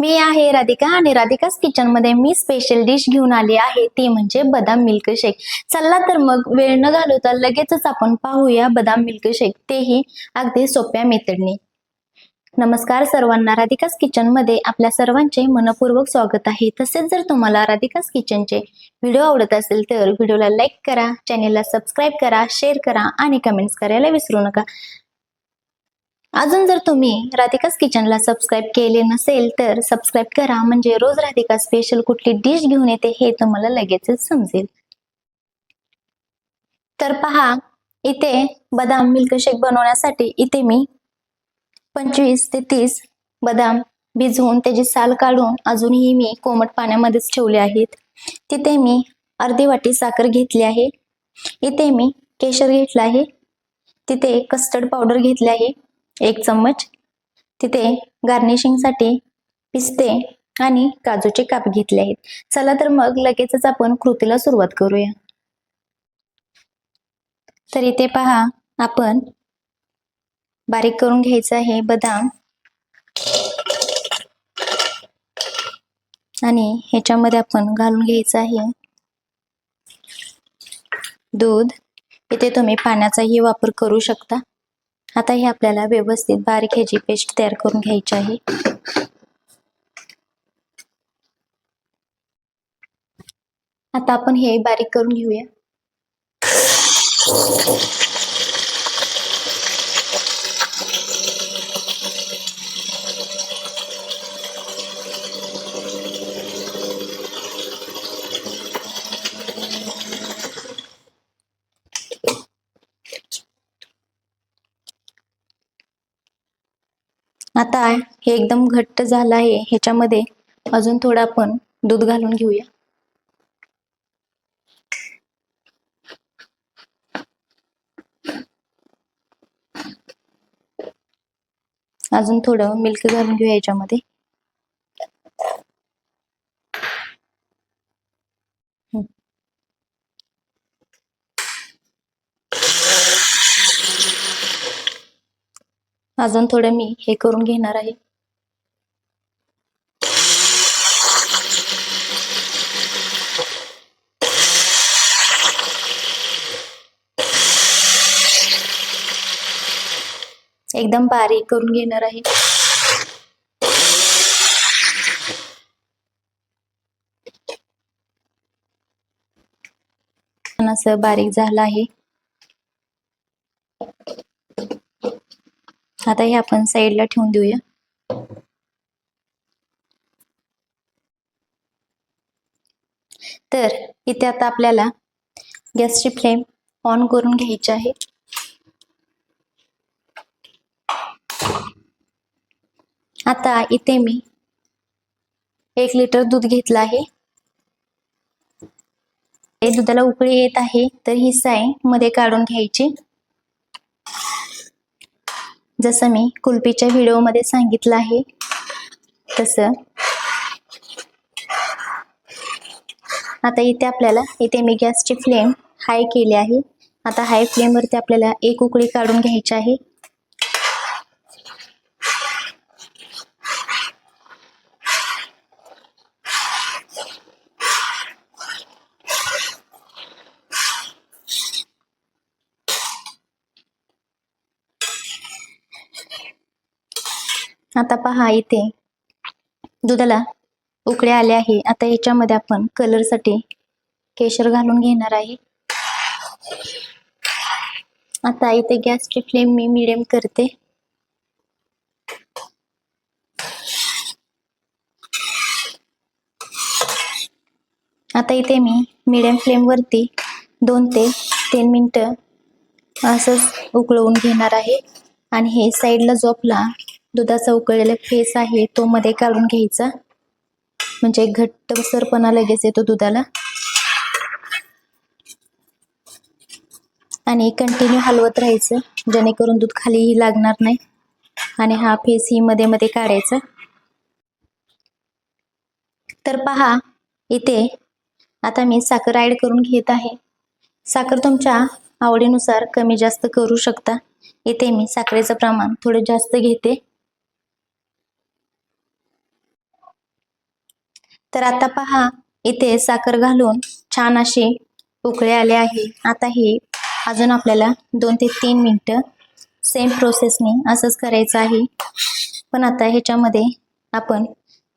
मी आहे राधिका आणि राधिकाच किचनमध्ये मी स्पेशल डिश घेऊन आली आहे. ती म्हणजे बदाम मिल्क शेक चला तर मग वेळ न घालवता लगेचच आपण पाहूया बदाम मिल्क शेक तेही अगदी सोप्या मेथडने. नमस्कार सर्वांना. राधिकास किचनमध्ये आपल्या सर्वांचे मनपूर्वक स्वागत आहे. तसेच जर तुम्हाला राधिकास किचनचे व्हिडिओ आवडत असेल तर व्हिडिओला लाईक करा चॅनेलला सबस्क्राईब करा शेअर करा आणि कमेंट्स करायला विसरू नका. अजून जर तुम्ही राधिकास किचनला सबस्क्राईब केले नसेल तर सबस्क्राईब करा. म्हणजे रोज राधिका स्पेशल कुठली डिश घेऊन येते हे तुम्हाला लगेचच समजेल. तर पहा इथे बदाम मिल्कशेक बनवण्यासाठी इथे मी पंचवीस ते तीस बदाम भिजवून त्याची साल काढून अजूनही मी कोमट पाण्यामध्येच ठेवले आहेत. तिथे मी अर्धी वाटी साखर घेतली आहे. इथे मी केशर घेतला आहे. तिथे कस्टर्ड पावडर घेतली आहे. एक चम्मच तिथे गार्निशिंगसाठी पिस्ते आणि काजूचे काप घेतले आहेत. चला तर मग लगेचच आपण कृतीला सुरुवात करूया. तर इथे पहा आपण बारीक करून घ्यायचं आहे बदाम. आणि ह्याच्यामध्ये आपण घालून घ्यायचं आहे दूध. इथे तुम्ही पाण्याचाही वापर करू शकता. आता हे आपल्याला व्यवस्थित बारीक ह्याची पेस्ट तयार करून घ्यायची आहे. आता आपण हे बारीक करून घेऊया. आता हे एकदम घट्ट झालं आहे. ह्याच्यामध्ये अजून थोडं आपण दूध घालून घेऊया. अजून थोडं मिल्क घालून घेऊया याच्यामध्ये. अजून थोडं मी हे करून घेणार आहे. एकदम बारीक करून घेणार आहे. असं बारीक झालं आहे. आता हे आपण साईडला ठेवून देऊया. तर इथे आता आपल्याला गॅसची फ्लेम ऑन करून घ्यायची आहे. आता इथे मी एक लिटर दूध घेतलं आहे. दुधाला उकळी येत आहे तर ही सायमध्ये काढून घ्यायची. जसं मी कुल्फीच्या व्हिडिओमध्ये सांगितलं आहे तसं. आता इथे आपल्याला इथे मी गॅसची फ्लेम हाय केली आहे. आता हाय फ्लेमवरती आपल्याला एक उकळी काढून घ्यायची आहे. आता पहा इथे. दुधाला उकळे आले आहे. आता याच्यामध्ये आपण कलरसाठी केशर घालून घेणार आहे. आता इथे गॅसची फ्लेम मी मिडियम करते. आता इथे मी मिडियम फ्लेम वरती दोन ते तीन मिनटं असंच उकळवून घेणार आहे. आणि हे साईडला जो आपला दुधाचा उकळलेला फेस आहे तो मध्ये काढून घ्यायचा. म्हणजे घट्टसरपणा लगेच येतो दुधाला. आणि कंटिन्यू हलवत राहायचं जेणेकरून दूध खालीही लागणार नाही. आणि हा फेस ही मध्ये मध्ये काढायचा. तर पहा इथे आता मी साखर ऍड करून घेत आहे. साखर तुमच्या आवडीनुसार कमी जास्त करू शकता. इथे मी साखरेचं प्रमाण थोडं जास्त घेते. तर आता पहा इथे साखर घालून छान अशी उकळे आले आहे. आता हे अजून आपल्याला दोन ते तीन मिनटं सेम प्रोसेसने असंच करायचं आहे. पण आता ह्याच्यामध्ये आपण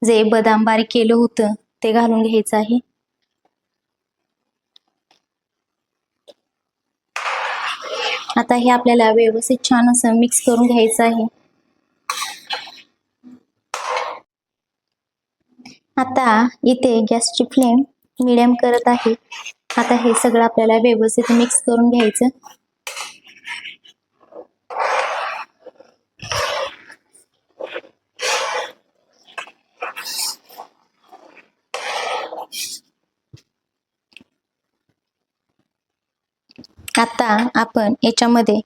जे बदाम बारीक केलं होतं ते घालून घ्यायचं आहे. आता हे आपल्याला व्यवस्थित छान असं मिक्स करून घ्यायचं आहे. आता इथे गॅसची फ्लेम मिडियम करत आहे. आता हे सगळं आपल्याला व्यवस्थित मिक्स करून घ्यायचं. आता आपण याच्यामध्ये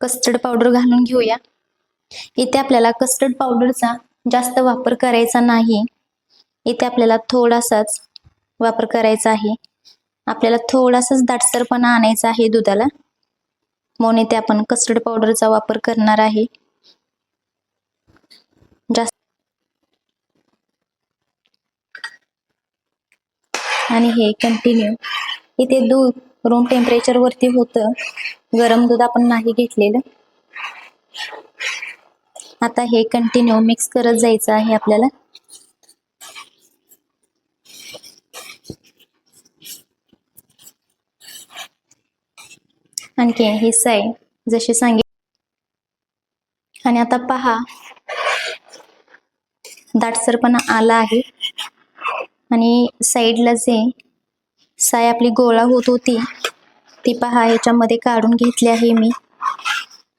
कस्टर्ड पावडर घालून घेऊया. इथे आपल्याला कस्टर्ड पावडरचा जास्त वापर करायचा नाही. इथे आपल्याला थोडासाच वापर करायचा आहे. आपल्याला थोडासाच दाटसरपणा आणायचा आहे दुधाला. म्हणून इथे आपण कस्टर्ड पावडरचा वापर करणार आहे. जास्त आणि हे कंटिन्यू इथे दूध रूम टेम्परेचर वरती होतं. गरम दूध आपण नाही घेतलेलं. आता हे कंटिन्यू मिक्स करत जायचं आहे आपल्याला. आणखी ही साईड जशी सांगितली. आणि आता पहा दाटसरपणा आला आहे. आणि साईडला जे साय आपली गोळा होत होती ती पहा याच्यामध्ये काढून घेतली आहे मी.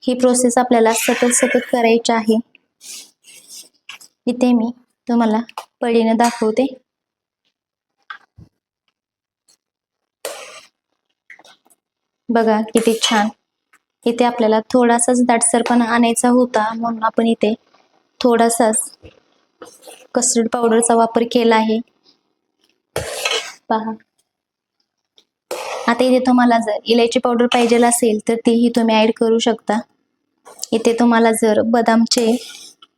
ही प्रोसेस आपल्याला सतत सतत करायची आहे. इथे मी तुम्हाला पळीने दाखवते. बघा किती छान. इथे आपल्याला थोडासाच दाटसरपणा आणायचा होता म्हणून आपण इथे थोडासाच कस्टर्ड पावडरचा वापर केला आहे. पहा. आता इथे तुम्हाला जर इलायची पावडर पाहिजे असेल तर तीही तुम्ही ऍड करू शकता. इथे तुम्हाला जर बदामचे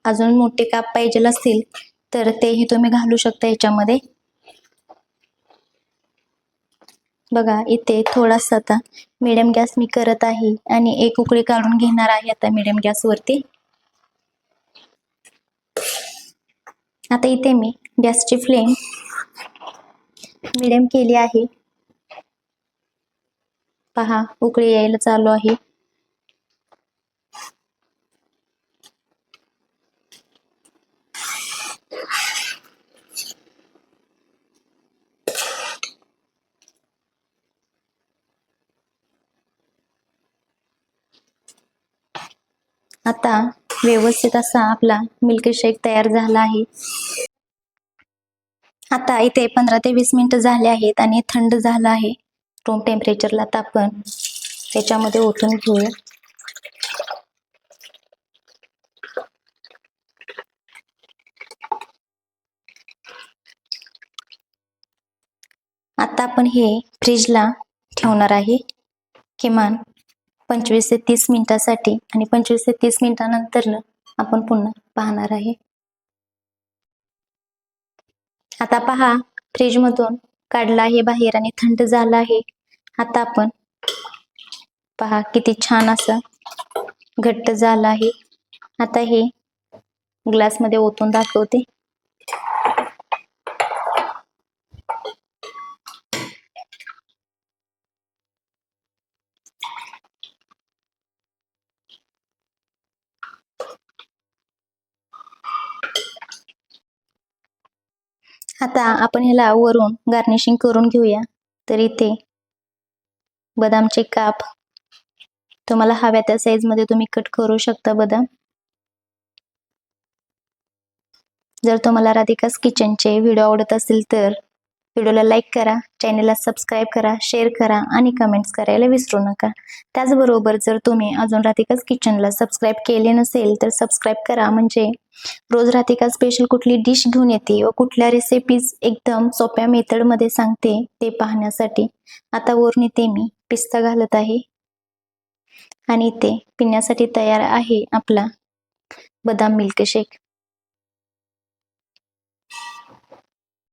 अजून मोठे काप पाहिजे असतील तर तेही तुम्ही घालू शकता याच्यामध्ये. बघा इथे थोडासा आता मिडियम गॅस मी करत आहे आणि एक उकळी काढून घेणार आहे आता मिडियम गॅसवरती आता इथे मी गॅसची फ्लेम मिडियम केली आहे. पहा उकळी यायला चालू आहे. आता व्यवस्थित असा आपला मिल्क शेक तयार झाला आहे. आता इथे पंधरा ते वीस मिनिटं झाले आहेत आणि थंड झालं आहे. रूम टेम्परेचरला आता आपण त्याच्यामध्ये ओतून घेऊया. आता आपण हे फ्रीजला ठेवणार आहे. किमान पंचवीस ते तीस मिनिटासाठी आणि पंचवीस ते तीस मिनिटानंतर आपण पुन्हा पाहणार आहे. आता पहा फ्रीजमधून काढला आहे बाहेर आणि थंड झाला आहे. आता आपण पहा किती छान असं घट्ट झालं आहे. आता हे ग्लासमध्ये ओतून दाखवते. आता आपण ह्याला वरून गार्निशिंग करून घेऊया. तर इथे बदामचे काप. तुम्हाला हव्या त्या साईजमध्ये तुम्ही कट करू शकता बदाम. जर तुम्हाला राधिकास किचनचे व्हिडिओ आवडत असेल तर व्हिडिओला लाईक करा चॅनेलला सबस्क्राईब करा शेअर करा आणि कमेंट्स करायला विसरू नका. त्याचबरोबर जर तुम्ही अजून राधिकाच किचनला सबस्क्राईब केले नसेल तर सबस्क्राईब करा. म्हणजे रोज राधिका स्पेशल कुठली डिश घेऊन येते व कुठल्या रेसिपीज एकदम सोप्या मेथडमध्ये सांगते ते पाहण्यासाठी. आता वरून इथे मी पिस्ता घालत आहे. आणि इथे पिण्यासाठी तयार आहे आपला बदाम मिल्कशेक